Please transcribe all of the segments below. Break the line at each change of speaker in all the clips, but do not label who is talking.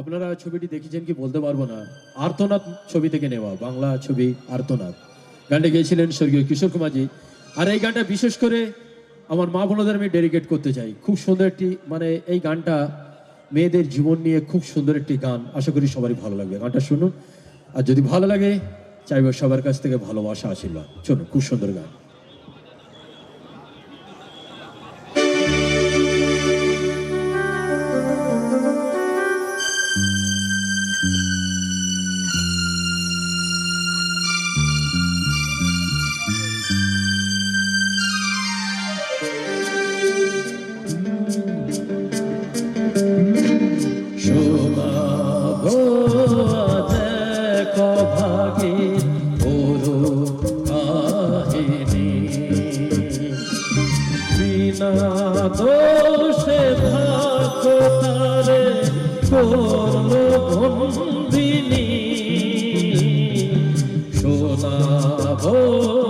আপনারা ছবিটি দেখেছেন কি বলতে পারব না। আর্তনাদ ছবি থেকে নেওয়া, বাংলা ছবি আর্তনাদ। গানটা গেয়েছিলেন স্বর্গীয় কিশোর কুমারজি। আর এই গানটা বিশেষ করে আমার মা বোনদের আমি ডেডিকেট করতে চাই। খুব সুন্দর একটি মানে এই গানটা মেয়েদের জীবন নিয়ে খুব সুন্দর একটি গান। আশা করি সবারই ভালো লাগবে। গানটা শুনুন। আর যদি ভালো লাগে, চাইব সবার কাছ থেকে ভালোবাসা, আশীর্বাদ। চলুন, খুব সুন্দর গান। ভাগে ওরো কাহিনী। বিনা দোষে ভাগ্য তারে করল বন্দিনী শোনাবো দেখো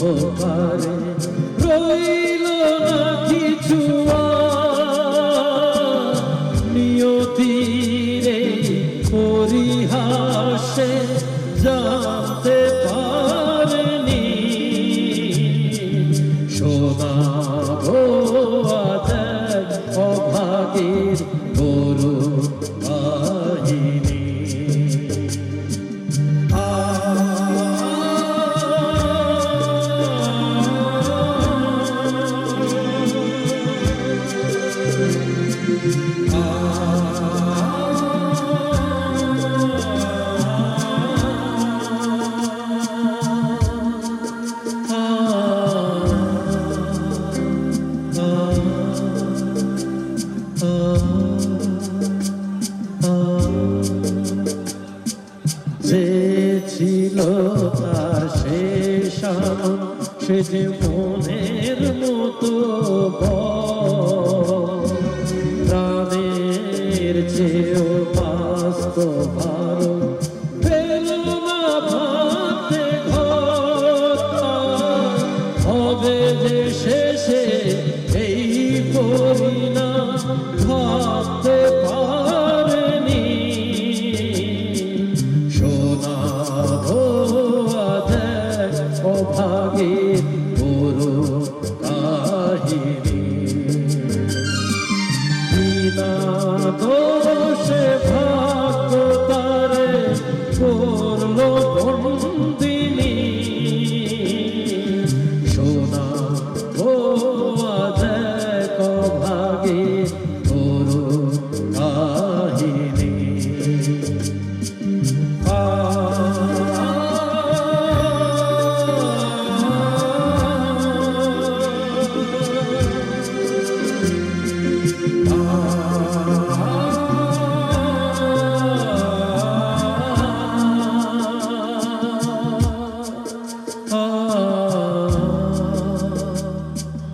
অন্ধকারে রইল না কিছু। নিয়তিরে পরিহাসে জানতে পারেনি। শোনাবো আদের অভাগীর গরু। আনন্দ, সে যে মনের মতো প্রাণের চেয়েও বাস্তব ভালো। বন্দিনী